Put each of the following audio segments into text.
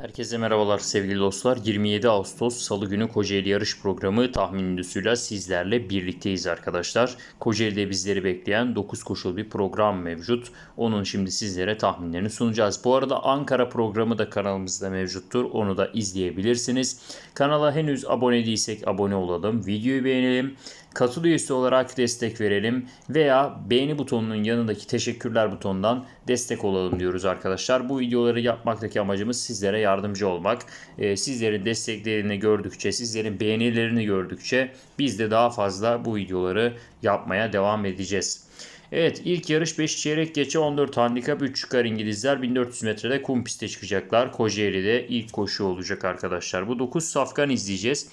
Herkese merhabalar sevgili dostlar. 27 Ağustos Salı günü Kocaeli yarış programı tahminindüsüyle sizlerle birlikteyiz arkadaşlar. Kocaeli'de bizleri bekleyen 9 koşul bir program mevcut. Onun şimdi sizlere tahminlerini sunacağız. Bu arada Ankara programı da kanalımızda mevcuttur. Onu da izleyebilirsiniz. Kanala henüz abone değilsek abone olalım. Videoyu beğenelim. Katıl üyesi olarak destek verelim veya beğeni butonunun yanındaki teşekkürler butonundan destek olalım diyoruz arkadaşlar. Bu videoları yapmaktaki amacımız sizlere yardımcı olmak. Ee, sizlerin desteklerini gördükçe, sizlerin beğenilerini gördükçe biz de daha fazla bu videoları yapmaya devam edeceğiz. Evet ilk yarış 5 çeyrek geçe 14 handikap 3 çıkar İngilizler 1400 metrede kum piste çıkacaklar. Kocaeli'de ilk koşu olacak arkadaşlar. Bu 9 safkan izleyeceğiz.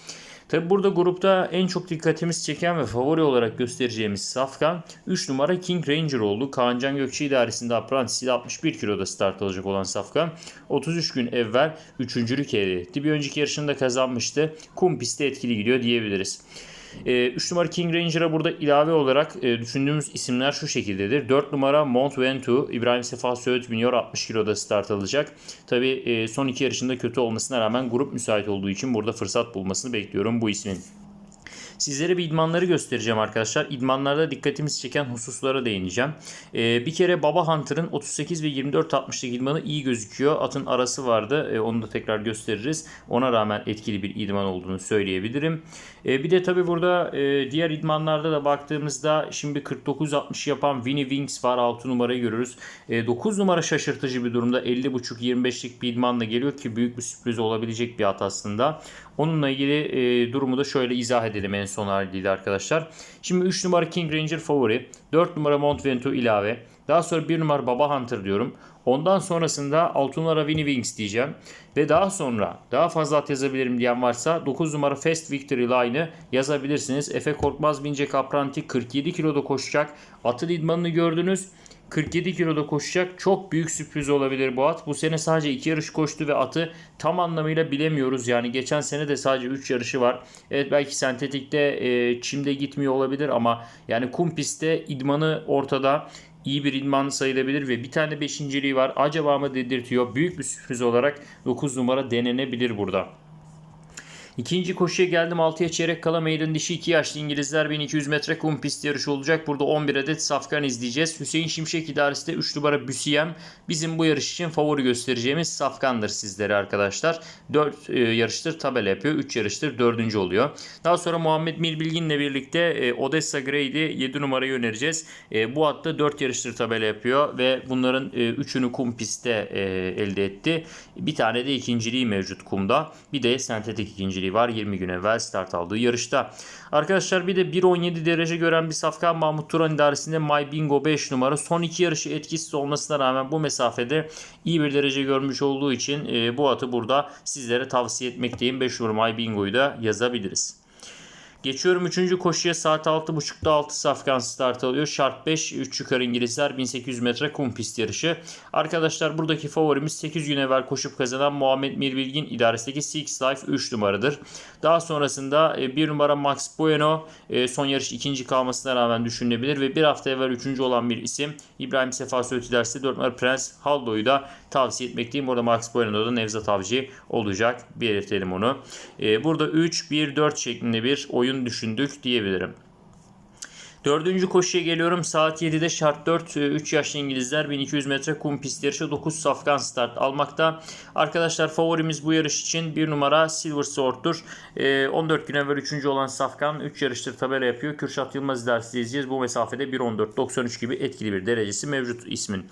Tabi burada grupta en çok dikkatimiz çeken ve favori olarak göstereceğimiz safkan 3 numara King Ranger oldu. Kaan Gökçe idaresinde Apprentice'de 61 kiloda start alacak olan safkan 33 gün evvel 3. elde etti. Bir önceki yarışında kazanmıştı. Kum pistte etkili gidiyor diyebiliriz. 3 numara King Ranger'a burada ilave olarak e, düşündüğümüz isimler şu şekildedir. 4 numara Mont Ventoux, İbrahim Sefa Söğüt biniyor 60 kiloda start alacak. Tabi son iki yarışında kötü olmasına rağmen grup müsait olduğu için burada fırsat bulmasını bekliyorum bu ismin. Sizlere bir idmanları göstereceğim arkadaşlar. İdmanlarda dikkatimizi çeken hususlara değineceğim. Ee, bir kere Baba Hunter'ın 38 ve 24 60'lık idmanı iyi gözüküyor. Atın arası vardı. Ee, onu da tekrar gösteririz. Ona rağmen etkili bir idman olduğunu söyleyebilirim. Ee, bir de tabi burada e, diğer idmanlarda da baktığımızda şimdi 49-60 yapan Winnie Wings var. 6 numarayı görürüz. E, 9 numara şaşırtıcı bir durumda 50.5-25'lik bir idmanla geliyor ki büyük bir sürpriz olabilecek bir at aslında. Onunla ilgili e, durumu da şöyle izah edelim en son haliyle arkadaşlar. Şimdi 3 numara King Ranger favori. 4 numara Mont Ventoux ilave. Daha sonra 1 numara Baba Hunter diyorum. Ondan sonrasında 6 numara Winnie Wings diyeceğim. Ve daha sonra daha fazla at yazabilirim diyen varsa 9 numara Fast Victory Line'ı yazabilirsiniz. Efe Korkmaz binecek apranti 47 kiloda koşacak. Atın idmanını gördünüz. 47 kiloda koşacak. Çok büyük sürpriz olabilir bu at. Bu sene sadece 2 yarış koştu ve atı tam anlamıyla bilemiyoruz. Yani geçen sene de sadece 3 yarışı var. Evet belki sentetikte e, çimde gitmiyor olabilir ama yani kum pistte idmanı ortada iyi bir idman sayılabilir ve bir tane beşinciliği var. Acaba mı dedirtiyor? Büyük bir sürpriz olarak 9 numara denenebilir burada. İkinci koşuya geldim 6'ya çeyrek kala meydan dişi 2 yaşlı İngilizler 1200 metre kum pist yarışı olacak. Burada 11 adet safkan izleyeceğiz. Hüseyin Şimşek idaresi de 3 numara Büsiyem bizim bu yarış için favori göstereceğimiz safkandır sizlere arkadaşlar. 4 e, yarıştır tabela yapıyor. 3 yarıştır 4. oluyor. Daha sonra Muhammed Mirbilgin'le birlikte e, Odessa Grey'di 7 numarayı önereceğiz. E, bu hatta 4 yarıştır tabela yapıyor ve bunların 3'ünü kum pistte elde etti. Bir tane de ikinciliği mevcut kumda. Bir de sentetik ikinciliği var 20 gün evvel start aldığı yarışta. Arkadaşlar bir de 1.17 derece gören bir Safkan Mahmut Turan idaresinde My Bingo 5 numara son iki yarışı etkisiz olmasına rağmen bu mesafede iyi bir derece görmüş olduğu için e, bu atı burada sizlere tavsiye etmekteyim. 5 numara My Bingo'yu da yazabiliriz. Geçiyorum 3. koşuya saat 6.30'da 6 safkan start alıyor. Şart 5, 3 yukarı İngilizler 1800 metre kum pist yarışı. Arkadaşlar buradaki favorimiz 8 gün evvel koşup kazanan Muhammed Mirbilgin idaresindeki Six Life 3 numaradır. Daha sonrasında 1 e, numara Max Bueno e, son yarış ikinci kalmasına rağmen düşünülebilir ve bir hafta evvel 3. olan bir isim İbrahim Sefa Söğüt idaresinde 4 numara Prens Haldo'yu da tavsiye etmekteyim. Orada Max Bueno'da da Nevzat Avcı olacak. Belirtelim onu. E, burada 3-1-4 şeklinde bir oyun oyun düşündük diyebilirim. Dördüncü koşuya geliyorum. Saat 7'de şart 4. 3 e, yaşlı İngilizler 1200 metre kum pist yarışı 9 safkan start almakta. Arkadaşlar favorimiz bu yarış için 1 numara Silver Sword'dur. 14 e, gün evvel 3. olan safkan 3 yarıştır tabela yapıyor. Kürşat Yılmaz idaresi izleyeceğiz. Bu mesafede 1.14.93 gibi etkili bir derecesi mevcut ismin.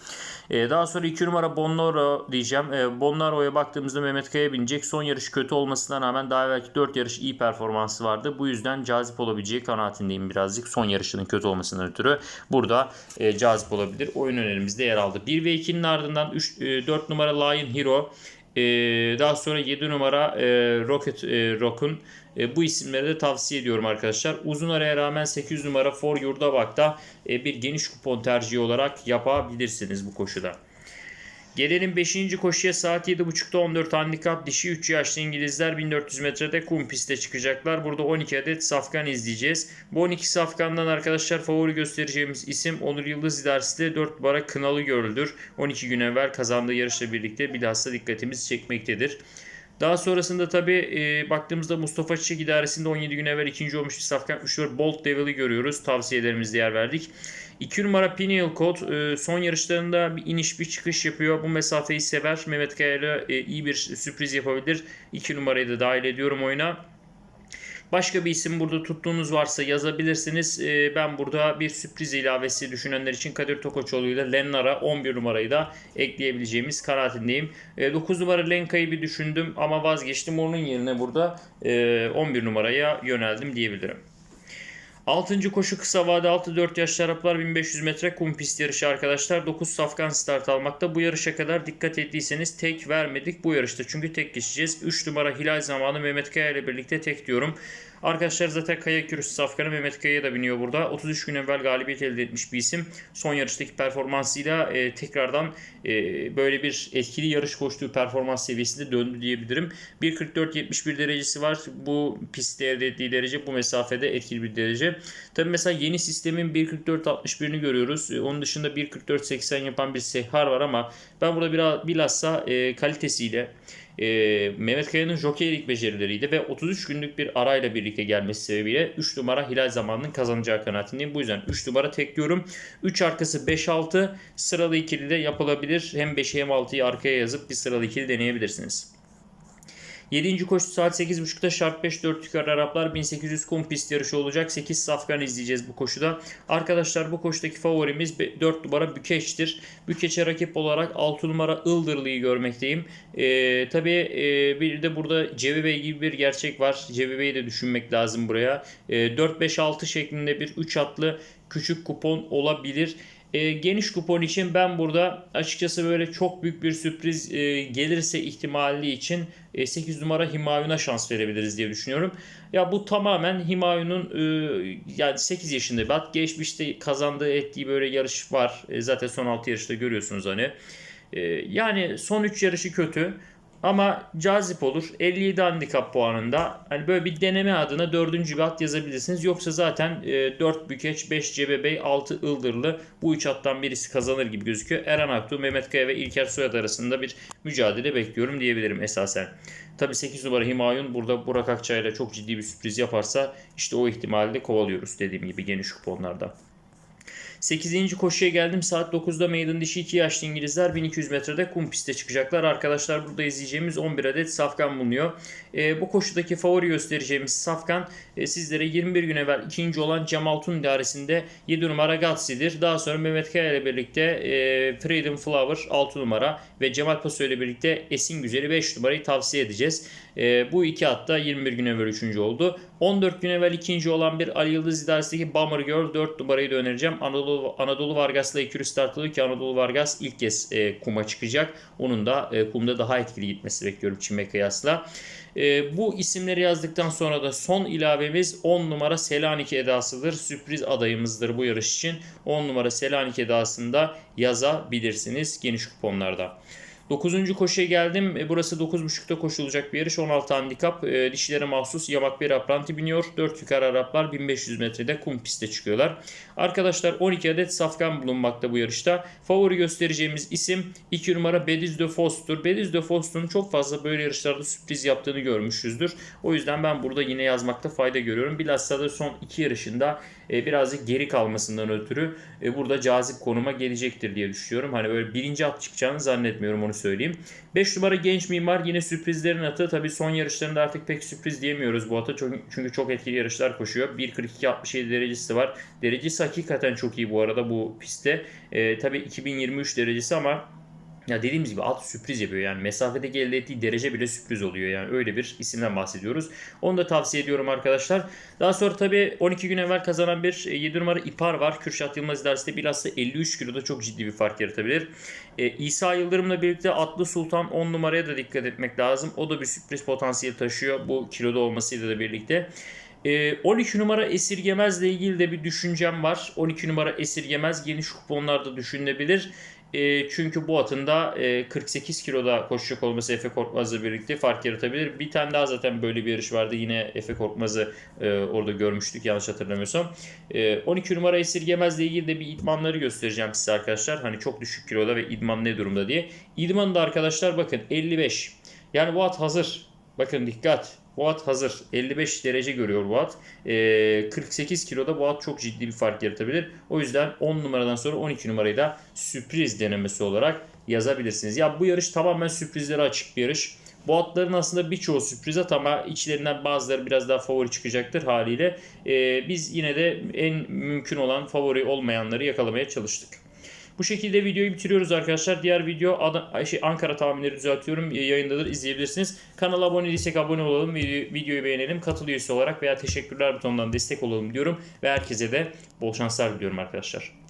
E, daha sonra 2 numara Bonnaro diyeceğim. Bonnaro'ya baktığımızda Mehmet Kaya binecek. Son yarış kötü olmasına rağmen daha belki 4 yarış iyi performansı vardı. Bu yüzden cazip olabileceği kanaatindeyim birazcık. Son yarışının şartının kötü olmasından ötürü burada e, cazip olabilir. Oyun önerimizde yer aldı. 1 ve 2'nin ardından 3, e, 4 numara Lion Hero e, daha sonra 7 numara e, Rocket e, Rock'un e, bu isimleri de tavsiye ediyorum arkadaşlar. Uzun araya rağmen 8 numara For Yurdabak'ta e, bir geniş kupon tercihi olarak yapabilirsiniz bu koşuda. Gelelim 5. koşuya saat 7.30'da 14 handikap dişi 3 yaşlı İngilizler 1400 metrede kum piste çıkacaklar. Burada 12 adet safkan izleyeceğiz. Bu 12 safkandan arkadaşlar favori göstereceğimiz isim Onur Yıldız idaresinde 4 numara Kınalı Görüldür. 12 gün evvel kazandığı yarışla birlikte bilhassa dikkatimizi çekmektedir. Daha sonrasında tabi e, baktığımızda Mustafa Çiçek idaresinde 17 gün evvel ikinci olmuş bir safkan 3 Bolt Devil'i görüyoruz. Tavsiyelerimizde yer verdik. 2 numara Pineal Code e, son yarışlarında bir iniş bir çıkış yapıyor. Bu mesafeyi sever. Mehmet Kaya ile e, iyi bir sürpriz yapabilir. 2 numarayı da dahil ediyorum oyuna. Başka bir isim burada tuttuğunuz varsa yazabilirsiniz. Ee, ben burada bir sürpriz ilavesi düşünenler için Kadir Tokoçoğlu ile Lennara 11 numarayı da ekleyebileceğimiz kanaatindeyim. 9 numara Lenka'yı bir düşündüm ama vazgeçtim. Onun yerine burada 11 e, numaraya yöneldim diyebilirim. 6. koşu kısa vade 6-4 yaş Araplar 1500 metre kum pist yarışı arkadaşlar. 9 safkan start almakta. Bu yarışa kadar dikkat ettiyseniz tek vermedik bu yarışta. Çünkü tek geçeceğiz. 3 numara Hilal zamanı Mehmet Kaya ile birlikte tek diyorum. Arkadaşlar zaten Kaya Kürüs Safkan'ı Mehmet Kaya'ya da biniyor burada. 33 gün evvel galibiyet elde etmiş bir isim. Son yarıştaki performansıyla e, tekrardan e, böyle bir etkili yarış koştuğu performans seviyesinde döndü diyebilirim. 1.44-71 derecesi var. Bu pistte elde ettiği derece bu mesafede etkili bir derece. Tabi mesela yeni sistemin 1.44-61'ini görüyoruz. E, onun dışında 1.44-80 yapan bir Sehar var ama ben burada biraz bilhassa e, kalitesiyle e, Mehmet Kaya'nın jokeylik becerileriydi ve 33 günlük bir arayla birlikte gelmesi sebebiyle 3 numara Hilal zamanının kazanacağı kanaatindeyim. Bu yüzden 3 numara tekliyorum. 3 arkası 5-6 sıralı ikili de yapılabilir. Hem 5'i hem 6'yı arkaya yazıp bir sıralı ikili deneyebilirsiniz. 7. koşu saat 8.30'da Şart 5 4 yukarı Araplar 1800 kum pist yarışı olacak. 8 safkan izleyeceğiz bu koşuda. Arkadaşlar bu koşudaki favorimiz 4 numara Bükeç'tir. Bükeç'e rakip olarak 6 numara Ildırlı'yı görmekteyim. Ee, tabii e, bir de burada Cevi Bey gibi bir gerçek var. Cevi Bey'i de düşünmek lazım buraya. E, 4-5-6 şeklinde bir 3 atlı küçük kupon olabilir. E, geniş kupon için ben burada açıkçası böyle çok büyük bir sürpriz e, gelirse ihtimali için e, 8 numara Himayun'a şans verebiliriz diye düşünüyorum. Ya bu tamamen Himayun'un e, yani 8 yaşında bat geçmişte kazandığı ettiği böyle yarış var. E, zaten son 6 yarışta görüyorsunuz hani. E, yani son 3 yarışı kötü. Ama cazip olur. 57 handikap puanında. Hani böyle bir deneme adına 4. bir at yazabilirsiniz. Yoksa zaten e, 4 bükeç, 5 cebebey, 6 ıldırlı bu 3 attan birisi kazanır gibi gözüküyor. Eren Aktu, Mehmet Kaya ve İlker Soyad arasında bir mücadele bekliyorum diyebilirim esasen. Tabi 8 numara Himayun burada Burak Akçay ile çok ciddi bir sürpriz yaparsa işte o ihtimali de kovalıyoruz dediğim gibi geniş kuponlarda. 8. koşuya geldim. Saat 9'da meydan dişi 2 yaşlı İngilizler 1200 metrede kum piste çıkacaklar. Arkadaşlar burada izleyeceğimiz 11 adet safkan bulunuyor. E, bu koşudaki favori göstereceğimiz safkan e, sizlere 21 gün evvel ikinci olan Cemal Tun idaresinde 7 numara Gatsi'dir. Daha sonra Mehmet Kaya ile birlikte e, Freedom Flower 6 numara ve Cemal Paso ile birlikte Esin Güzeli 5 numarayı tavsiye edeceğiz. E, bu iki hatta 21 gün evvel 3. oldu. 14 gün evvel ikinci olan bir Ali Yıldız idaresindeki Bummer Girl 4 numarayı da önereceğim. Anadolu, Anadolu Vargas'la ikili startladı ki Anadolu Vargas ilk kez e, kuma çıkacak. Onun da e, kumda daha etkili gitmesi bekliyorum Çin'e kıyasla. E, bu isimleri yazdıktan sonra da son ilavemiz 10 numara Selanik edasıdır. Sürpriz adayımızdır bu yarış için. 10 numara Selanik edasında yazabilirsiniz geniş kuponlarda. 9. koşuya geldim. E, burası 9.30'da koşulacak bir yarış. 16 handikap. E, dişilere mahsus yamak bir apranti biniyor. 4 yukarı Araplar 1500 metrede kum piste çıkıyorlar. Arkadaşlar 12 adet safkan bulunmakta bu yarışta. Favori göstereceğimiz isim 2 numara Bediz de Fos'tur. Bediz de Fos'un çok fazla böyle yarışlarda sürpriz yaptığını görmüşüzdür. O yüzden ben burada yine yazmakta fayda görüyorum. Bilhassa da son 2 yarışında e, birazcık geri kalmasından ötürü e, burada cazip konuma gelecektir diye düşünüyorum. Hani böyle birinci at çıkacağını zannetmiyorum onu söyleyeyim. 5 numara genç mimar yine sürprizlerin atı. Tabi son yarışlarında artık pek sürpriz diyemiyoruz bu ata. Çünkü çok etkili yarışlar koşuyor. 1.42-67 derecesi var. Derecesi hakikaten çok iyi bu arada bu pistte. E, tabii 2023 derecesi ama ya dediğimiz gibi at sürpriz yapıyor. Yani mesafede elde ettiği derece bile sürpriz oluyor. Yani öyle bir isimden bahsediyoruz. Onu da tavsiye ediyorum arkadaşlar. Daha sonra tabii 12 gün evvel kazanan bir 7 e, numara İpar var. Kürşat Yılmaz idaresinde bilhassa 53 kiloda çok ciddi bir fark yaratabilir. Ee, İsa Yıldırım'la birlikte Atlı Sultan 10 numaraya da dikkat etmek lazım. O da bir sürpriz potansiyeli taşıyor bu kiloda olmasıyla da birlikte. 12 ee, numara esirgemez ile ilgili de bir düşüncem var. 12 numara esirgemez geniş kuponlarda düşünülebilir. Çünkü bu atın da e, 48 kiloda koşacak olması Efe Korkmaz'la birlikte fark yaratabilir. Bir tane daha zaten böyle bir yarış vardı. Yine Efe Korkmaz'ı orada görmüştük yanlış hatırlamıyorsam. E, 12 numara esirgemezle ilgili de bir idmanları göstereceğim size arkadaşlar. Hani çok düşük kiloda ve idman ne durumda diye. İdmanı da arkadaşlar bakın 55. Yani bu at hazır. Bakın dikkat. Bu at hazır. 55 derece görüyor bu at. Ee, 48 kiloda bu at çok ciddi bir fark yaratabilir. O yüzden 10 numaradan sonra 12 numarayı da sürpriz denemesi olarak yazabilirsiniz. Ya bu yarış tamamen sürprizlere açık bir yarış. Bu atların aslında birçoğu sürpriz at ama içlerinden bazıları biraz daha favori çıkacaktır haliyle. Ee, biz yine de en mümkün olan favori olmayanları yakalamaya çalıştık. Bu şekilde videoyu bitiriyoruz arkadaşlar. Diğer video Ad- şey, Ankara tahminleri düzeltiyorum. Yayındadır izleyebilirsiniz. Kanala abone değilsek abone olalım. Video- Videoyu beğenelim. Katıl üyesi olarak veya teşekkürler butonundan destek olalım diyorum. Ve herkese de bol şanslar diliyorum arkadaşlar.